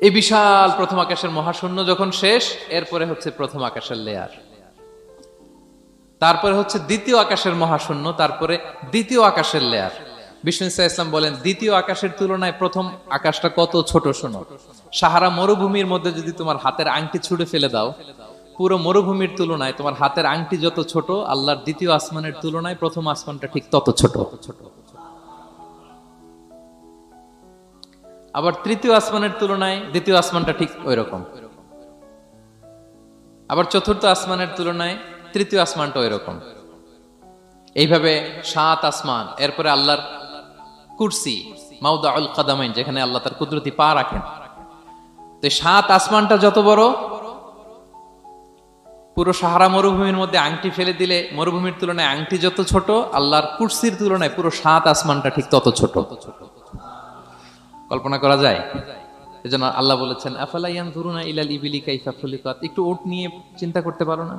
এই বিশাল প্রথম আকাশের মহাশূন্য যখন শেষ, এরপরে হচ্ছে প্রথম আকাশের লেয়ার তারপরে হচ্ছে দ্বিতীয় আকাশের মহাশূন্য, তারপরে দ্বিতীয় আকাশের লেয়ার বিষ্ণু ইসা ইসলাম বলেন, দ্বিতীয় আকাশের তুলনায় প্রথম আকাশটা কত ছোট শোনো। সাহারা মরুভূমির মধ্যে যদি তোমার হাতের আংটি ছুড়ে ফেলে দাও, পুরো মরুভূমির তুলনায় তোমার হাতের আংটি যত ছোট, আল্লাহর দ্বিতীয় আসমানের তুলনায় প্রথম আসমানটা ঠিক তত ছোট ছোট। আবার তৃতীয় আসমানের তুলনায় দ্বিতীয় আসমানটা ঠিক ওই রকম আবার চতুর্থ আসমানের তুলনায় তৃতীয় আসমানটা ওই রকম এইভাবে সাত আসমান, এরপরে আল্লাহর কুরসি মাউদা আল কাদামাইন, যেখানে আল্লাহ তার কুদরতি পা রাখেন। তো সাত আসমানটা যত বড়, পুরো সাহারা মরুভূমির মধ্যে আংটি ফেলে দিলে, মরুভূমির তুলনায় আংটি যত ছোট, আল্লাহর কুরসির তুলনায় পুরো সাত আসমানটা ঠিক তত ছোট ছোট। কল্পনা করা যায়? এজন্য আল্লাহ বলেছেন আফালাইয়ান ধরুন ইলাল ইবিলি কাইফা ফলিকাত একটু ওট নিয়ে চিন্তা করতে পারো না?